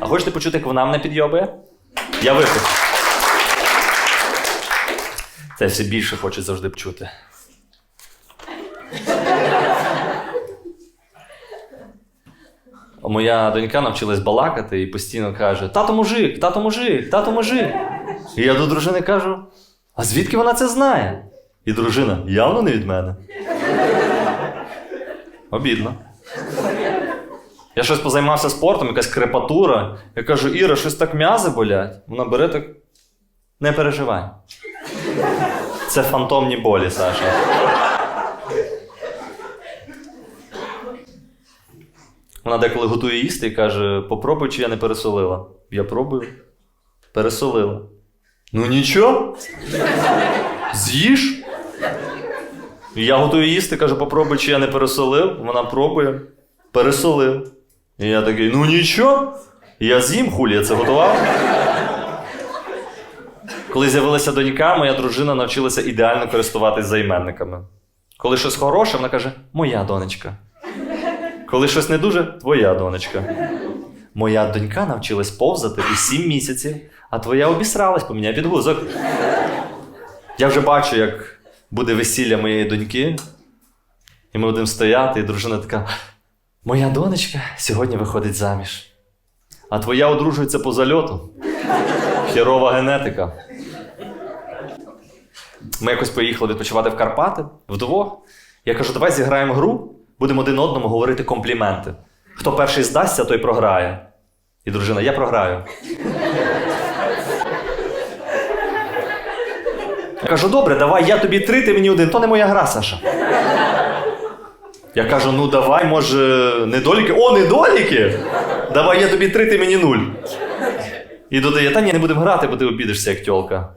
А хочете почути, як вона мене підйобує? Я випив. Це все більше хочуть завжди почути. Моя донька навчилась балакати і постійно каже: Тато мужик, тато мужик, тато мужик. І я до дружини кажу: а звідки вона це знає? І дружина явно не від мене. Обідно. Я щось позаймався спортом, якась крепатура. Я кажу, Іра, щось так м'язи болять. Вона бере так. Не переживай. Це фантомні болі, Саша. Вона деколи готує їсти і каже: попробуй, чи я не пересолила. Я пробую. Пересолила. Ну нічого. З'їж. Я готую їсти, кажу, попробуй, чи я не пересолив. Вона пробує. Пересолив. І я такий, ну нічого. Я з'їм хулі, я це готував. Коли з'явилася донька, моя дружина навчилася ідеально користуватись займенниками. Коли щось хороше, вона каже: Моя донечка. Коли щось не дуже, твоя донечка. Моя донька навчилась повзати у сім місяців, а твоя обісралась, поміняй підгузок. Я вже бачу, як буде весілля моєї доньки, і ми будемо стояти, і дружина така: Моя донечка сьогодні виходить заміж. А твоя одружується по зальоту. Херова генетика. Ми якось поїхали відпочивати в Карпати вдвох. Я кажу, давай зіграємо гру, будемо один одному говорити компліменти. Хто перший здасться, той програє. І дружина, я програю. Я кажу, добре, давай, я тобі три, ти мені один, то не моя гра, Саша. Я кажу, ну давай, може, недоліки. О, недоліки! Давай я тобі три, ти мені нуль. І додає, та ні, не будемо грати, бо ти обідишся як тьолка.